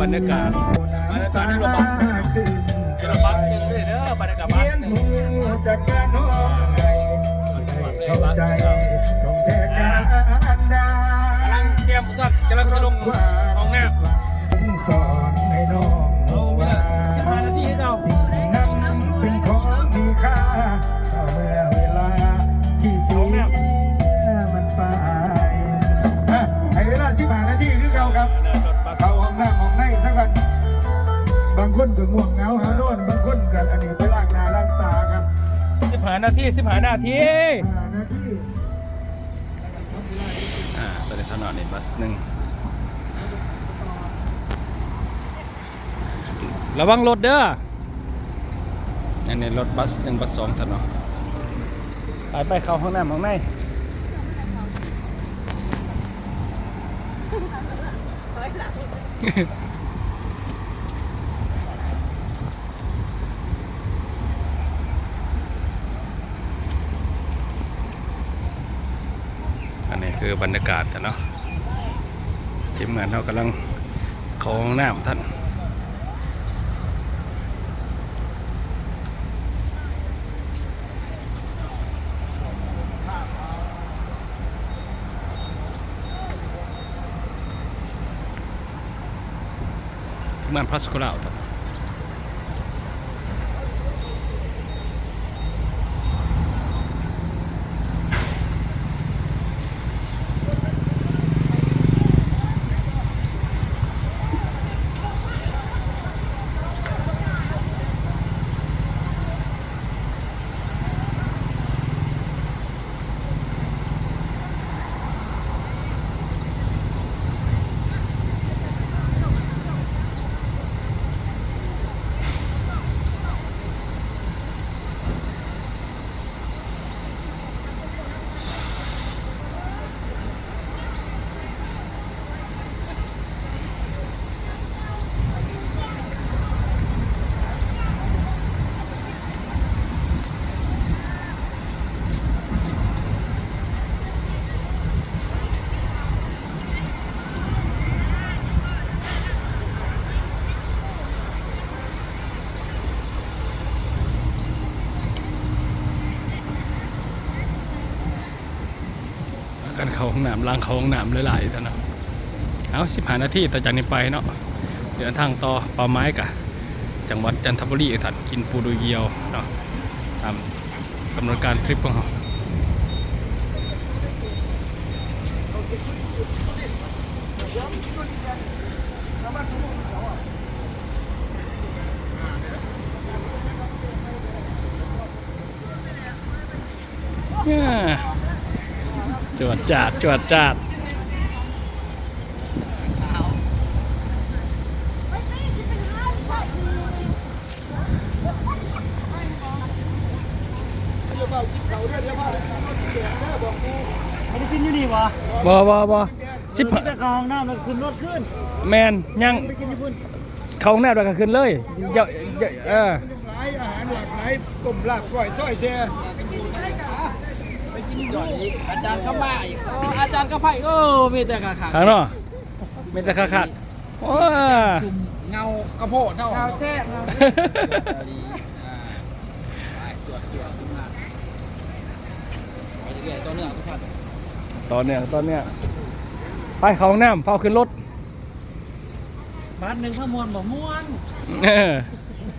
บรรยากาศบรรยากาศในระบัสในระบัสยังไม่ได้เด้อบรรยากาศบัสนี่จานการดกำลังเตรียมอุปกรณ์กำลังสนุก คนก็ง่วงเหงาหาโน่นบางคนก็อันนี้ไปล้างหน้าล้างตาครับสิบห้านาทีสิบห้านาทีห้านาทีอ่าตัวนี้ถนนนี่บัสหนึ่งระวังรถเด้ออันนี้รถบัสหนึ่งบัสสองถนนไปไปเข้าห้องน้ำห้องใน นนี้คือบรรยากาศท่เนาะทีมงานเรากำลังเข้าห้องน้ำท่านทีมงานพลัสโกลาวท่าน กันเข้าห้องน้ำล้างเข้าห้องน้ำหลายๆท่านเนาะเอาสิบห้านาทีต่อจากนี้ไปเนาะเดินทางต่อป่าไม้กะ จังหวัดจันทบุรีท่านกินปูดูเยียวเนาะตามกำหนดการคลิปของเราเนี่ย จวดจาดจวดจาดไม่ได้กินอยู่นี่วะบ่บ่บ่สิบเออแต่กองน้ำมันขึ้นรถขึ้น แมนยังไปกินญี่ปุ่นเข้าห้องน้ำแล้วก็ขึ้นเลยเดี๋ยวเดี๋ยวเออหลายอาหารหลากหลายต้มลาบก้อยซอยแช่ไปกินนี่ก่ อนอีกอาจารย์ก็มาอีกโอ้อาจารย์ก็ไปโอ้มีแต่ขาขาทางเนาะมีแต่คักๆว้าซุ่มเงากระโพดเท่าเงาแซ่บเงาดีอ่าไปตรวจตรวจทำงานไปเรื่อยๆตัวเนื้อก็ทันตอนเนี้ยตอนเนี้ยไปเข้าห้องน้ำเฝ้าขึ้นรถบ้านหนึ่งข้ามวนบ่ม่วนเออ